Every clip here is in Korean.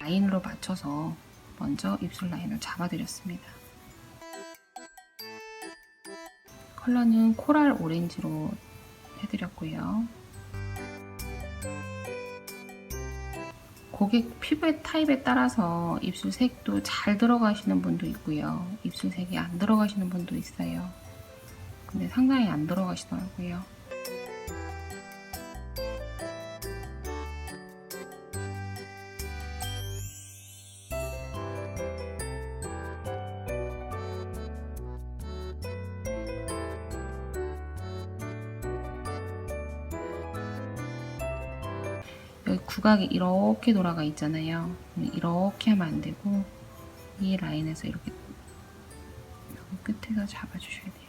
라인으로 맞춰서 먼저 입술 라인을 잡아드렸습니다. 컬러는 코랄 오렌지로 해드렸고요. 고객 피부의 타입에 따라서 입술 색도 잘 들어가시는 분도 있고요. 입술 색이 안 들어가시는 분도 있어요. 근데 상당히 안 들어가시더라고요. 여기 구각이 이렇게 돌아가 있잖아요. 이렇게 하면 안 되고 이 라인에서 이렇게 끝에서 잡아주셔야 돼요.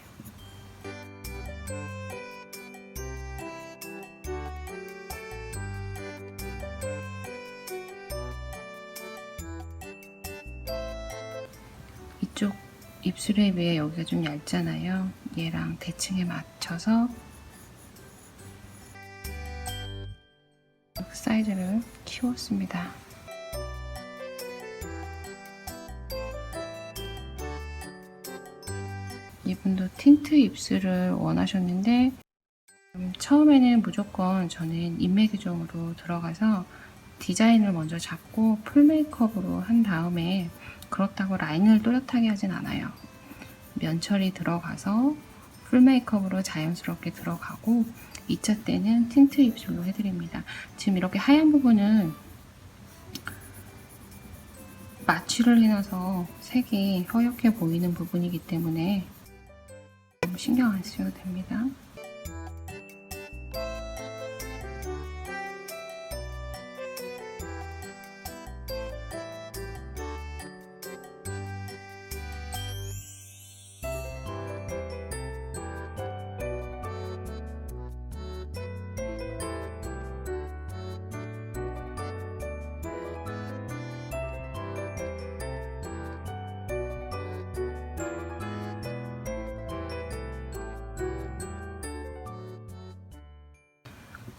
이쪽 입술에 비해 여기가 좀 얇잖아요. 얘랑 대칭에 맞춰서 사이즈를 키웠습니다. 이분도 틴트 입술을 원하셨는데 음, 처음에는 무조건 저는 인맥 교정으로 들어가서 디자인을 먼저 잡고 풀 메이크업으로 한 다음에 그렇다고 라인을 또렷하게 하진 않아요. 면철이 들어가서 풀 메이크업으로 자연스럽게 들어가고 2차 때는 틴트 입술로 해드립니다. 지금 이렇게 하얀 부분은 마취를 해놔서 색이 허옇게 보이는 부분이기 때문에 너무 신경 안 쓰셔도 됩니다.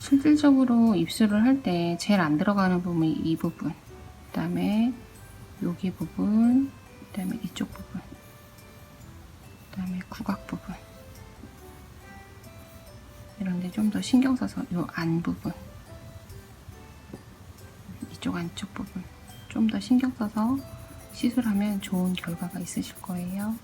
실질적으로 입술을 할 때 제일 안 들어가는 부분이 이 부분 그 다음에 여기 부분 그 다음에 이쪽 부분 그 다음에 구각 부분 이런데 좀 더 신경 써서 이 안 부분 이쪽 안쪽 부분 좀 더 신경 써서 시술하면 좋은 결과가 있으실 거예요.